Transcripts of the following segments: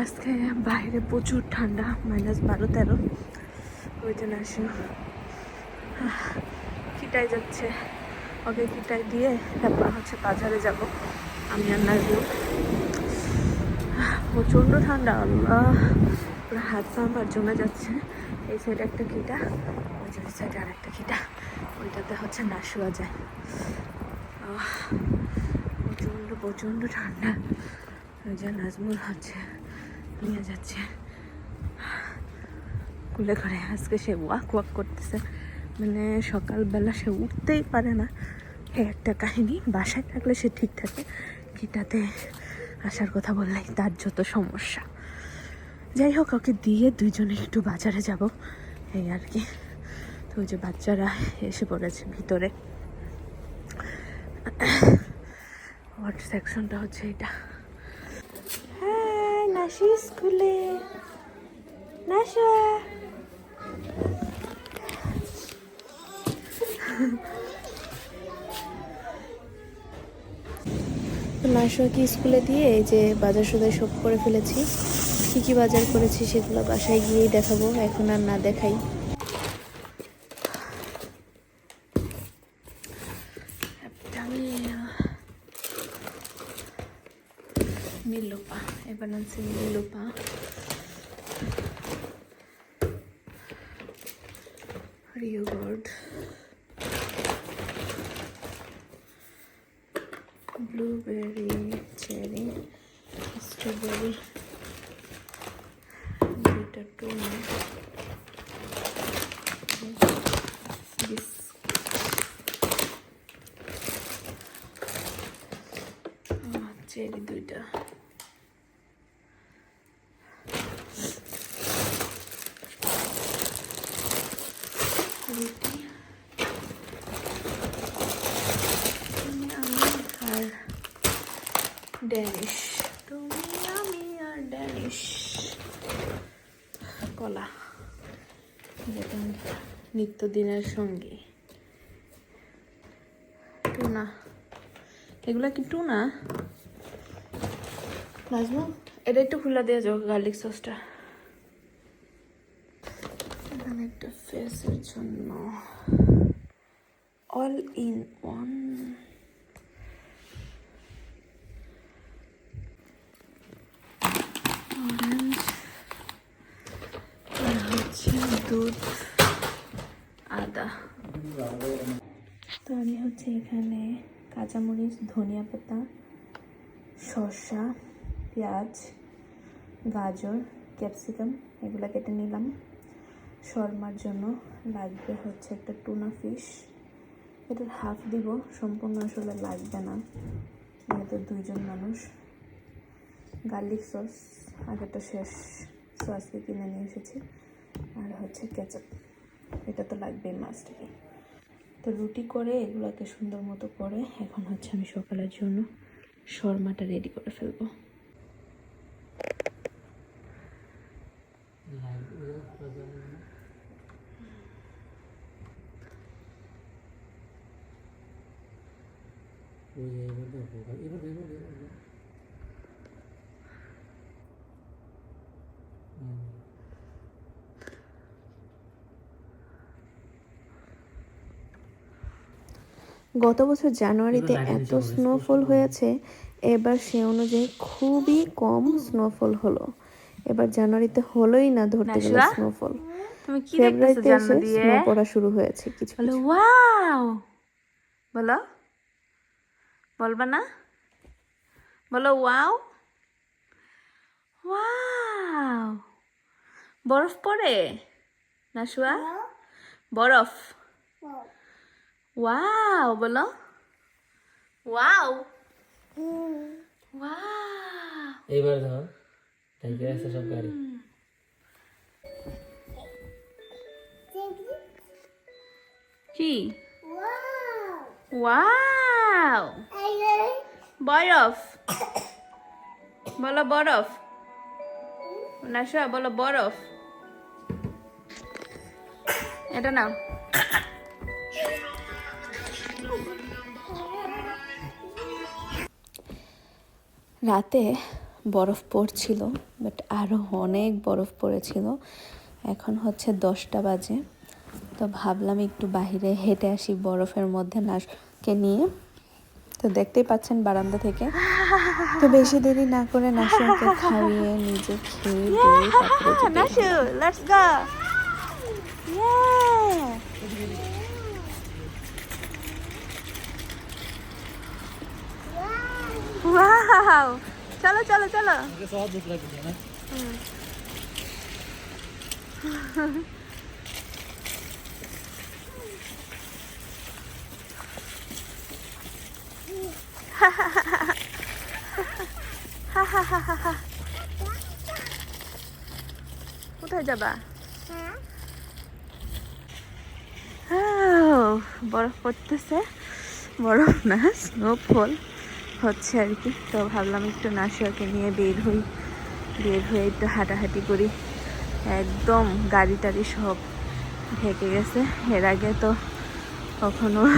আজকে বাইরে প্রচুর ঠান্ডা মাইনাস বারো, তেরো। ওই জন্য আসি কিটাই যাচ্ছে। ওকে কিটাই দিয়ে তারপর হচ্ছে বাজারে যাব। আমি আর নাজবুল প্রচণ্ড ঠান্ডা, আল্লাহ। পুরো হাত পা আমার জমে যাচ্ছে। এই সাইডে একটা কিটা ওই যে সাইডে আর একটা কিটা ওইটাতে হচ্ছে না শোয়া যায় প্রচণ্ড প্রচণ্ড ঠান্ডা। ওই যে নাজমুল হচ্ছে। নিয়ে যাচ্ছে। কুলে করে আজকে সে ওয়াক ওয়াক করতেছে। মানে সকালবেলা সে উঠতেই পারে না। এই একটা কাহিনী, বাসায় থাকলে সে ঠিক থাকে। কিটাতে আসার কথা বললেই তার যত সমস্যা। যাই হোক, ওকে দিয়ে দুইজনে একটু বাজারে যাব। এই আর কি। তো ওই যে বাচ্চারা এসে পড়েছে ভিতরে। ওয়াট সেকশনটা হচ্ছে এটা? নাসি স্কুলে নাসা নাশোকে স্কুলে দিয়ে এই যে বাজার সদায় সব করে ফেলেছি। কী কী বাজার করেছি সেগুলো বাসায় গিয়েই দেখাবো, এখন আর না দেখাই। মিলোপা এবার আনছি মিলোপা রিওগার্ড ব্লুবেরি চেরি স্ট্রবেরি দুইটা টুনা চেরি দুইটা আমি আর ড্যানিশ। তুমি আমি আর ড্যানিশ। কলা। যেটা নিত্যদিনের সঙ্গী। টুনা এগুলা কি টুনা? এটা একটু খুলে দিয়ে যাও, গার্লিক সসটা। একটা ফেসের জন্য। অল ইন ওয়ান আর হচ্ছে দুধ। আদা। তো আমি হচ্ছে এখানে কাঁচামরিচ, ধনিয়া পাতা, শসা, পেঁয়াজ, গাজর, ক্যাপসিকাম, এগুলো কেটে নিলাম। শর্মার জন্য লাগবে হচ্ছে একটা টুনা ফিশ এটার হাফ দিব, সম্পূর্ণ আসলে লাগবে না। যেহেতু দুইজন মানুষ। গার্লিক সস আগেটা শেষ সসকে কিনে নিয়ে এসেছি। আর হচ্ছে কেচাপ এটা তো লাগবেই মাস্টলি তো রুটি করে, এগুলোকে সুন্দর মতো করে, এখন হচ্ছে আমি সকালের জন্য শর্মাটা রেডি করে ফেলব। গত বছর জানুয়ারিতে এত স্নোফল হয়েছে এবার সে অনুযায়ী খুবই কম স্নোফল হলো। এবার জানুয়ারিতে হলোই না ধরতে গেলে স্নোফল তুমি কি ফেব্রুয়ারিতে দেখতেছো এসে জানলা দিয়ে স্নো পড়া শুরু হয়েছে কিছু বলো ওয়াও বলো বলবা না? বলো ওয়াও ওয়াও বরফ পড়ে? না শুয়া বরফ? ওয়াও বলো। ওয়াও ওয়াও এইবার ধর। ট্যাঙ্কে আছে সব গাড়ি কি ওয়াও বরফ বলো বরফ নাশা বলো বরফ এটা নাও রাতে বরফ পড়ছিল বাট আরও অনেক বরফ পড়েছিল। এখন হচ্ছে দশটা বাজে। তো ভাবলাম একটু বাইরে হেঁটে আসি বরফের মধ্যে নাশকে নিয়ে। তো দেখতেই পাচ্ছেন বারান্দা থেকে। তো বেশি দেরি না করে নাশকে খাইয়ে নিজে খেয়ে দিয়ে তারপরে নাশু লেটস গো ওয়াও চলো চলো চলো। কোথায় যাবা? আহ, বরফ পড়তেছে। বরফ না স্নোফল হচ্ছে আর কি। তো ভাবলাম একটু নাশিয়াকে নিয়ে বের হই। বের হয়ে একটু হাঁটাহাঁটি করি। একদম গাড়ি টাড়ি সব ঢেকে গেছে। এর আগে তো কখনো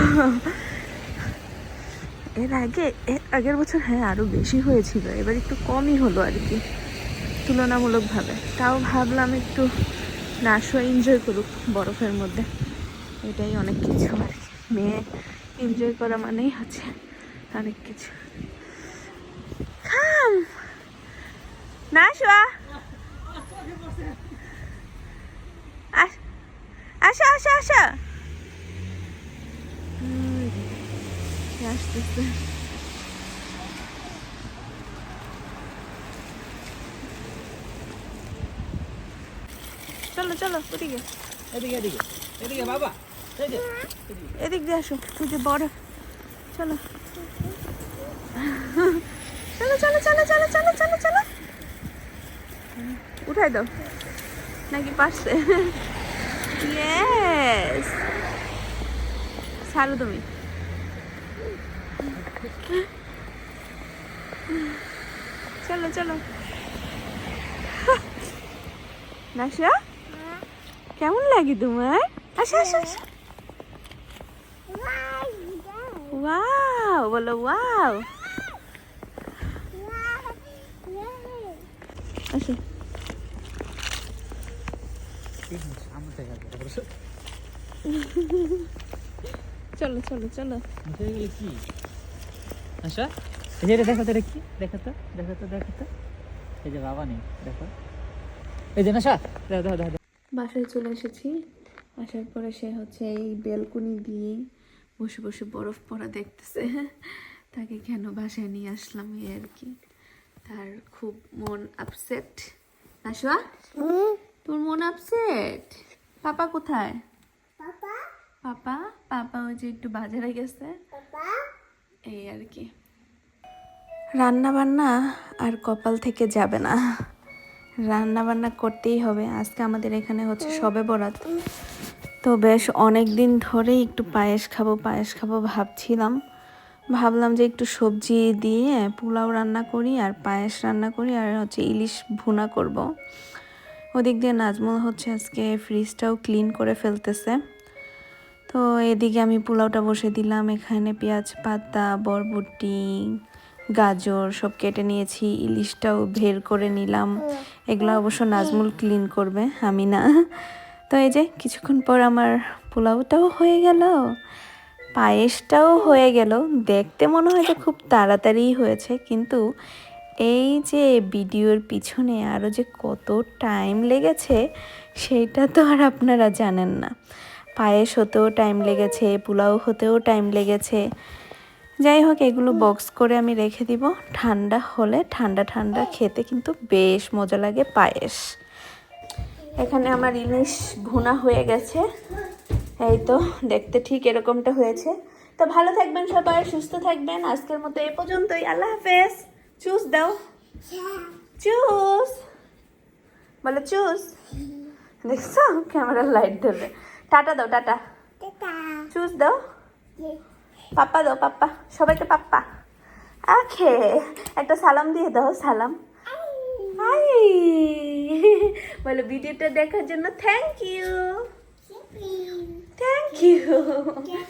এর আগে, এর আগের বছর হ্যাঁ আরও বেশি হয়েছিল। এবার একটু কমই হলো আর কি, তুলনামূলকভাবে। তাও ভাবলাম একটু নাশো এনজয় করুক বরফের মধ্যে। এটাই অনেক কিছু আর কি। মেয়ে এনজয় করা মানেই হচ্ছে অনেক কিছু। খাম। নাশোয়া আস- আসো আসো আসো। আসতেছে। চলো চলো ওদিকে। এদিকে এদিকে। এদিকে বাবা। এদিক দিয়ে আসো তুই যে বড়। চলো। চলো চলো চলো চলো চলো চলো চলো। উঠাই দাও। নাকি পারছে? ইয়েস ছাড়ো তুমি। চলো চলো। নাশা কেমন লাগে তোমার? আসো আসো আসো। ওয়াও বলো ওয়াও আসো। চলো চলো চলো। মুখে গেলে কি আচ্ছা এই যে দেখো তো এটা কি? দেখো তো দেখো তো দেখো তো। এই যে বাবা নেই দেখো। এই যে নাশা দেখো দেখো দেখো বাসায় চলে এসেছি। আসার পরে সে হচ্ছে এই বেলকুনি দিয়ে বসে বসে বরফ পড়া দেখতেছে। তাকে কেন বাসায় নিয়ে আসলাম এই আর কি। তার খুব মন আপসেট আসোয়া তোর মন আপসেট পাপা কোথায়? পাপা? পাপা? ওই যে একটু বাজারে গেছে। এই আর কি। রান্না বান্না আর কপাল থেকে যাবে না। রান্না বান্না করতেই হবে। আজকে আমাদের এখানে হচ্ছে সবে বরাত। তো বেশ অনেক দিন ধরেই একটু পায়েস খাব পায়েস খাব ভাবছিলাম। ভাবলাম যে একটু সবজি দিয়ে পোলাও রান্না করি আর পায়েস রান্না করি আর হচ্ছে ইলিশ ভুনা করব। ওদিক দিয়ে নাজমুল হচ্ছে আজকে ফ্রিজটাও ক্লিন করে ফেলতেছে। তো এদিকে আমি পোলাওটা বসে দিলাম, এখানে পেঁয়াজ পাতা, বরবটি, গাজর সব কেটে নিয়েছি, ইলিশটাও ভের করে নিলাম। এগুলো অবশ্য নাজমুল ক্লিন করবে, আমি না। তো এই যে কিছুক্ষণ পর আমার পোলাওটাও হয়ে গেল। পায়েসটাও হয়ে গেল। দেখতে মনে হয় যে খুব তাড়াতাড়ি হয়েছে, কিন্তু এই যে ভিডিওর পিছনে আরও যে কত টাইম লেগেছে সেইটা তো আর আপনারা জানেন না। পায়েস হতেও টাইম লেগেছে, পোলাও হতেও টাইম লেগেছে। যাই হোক, এগুলো বক্স করে আমি রেখে দিব। ঠান্ডা হলে ঠান্ডা ঠান্ডা খেতে কিন্তু বেশ মজা লাগে পায়েস। এখানে আমার ইলিশ ভুনা হয়ে গেছে। এই তো দেখতে ঠিক এরকমটা হয়েছে। তো ভালো থাকবেন সবাই সুস্থ থাকবেন। আজকের মতো এ পর্যন্তই। আল্লাহ হাফেজ। চুজ দাও। চুজ বলো চুজ দেখছ? ক্যামেরার লাইট ধরবে। টাটা দাও টাটা। চুজ দাও। পাপ্পা দাও পাপ্পা। সবাইকে পাপ্পা। আখে একটা সালাম দিয়ে দাও সালাম। হাই বলো ভিডিওটা দেখার জন্য থ্যাংক ইউ Thank you.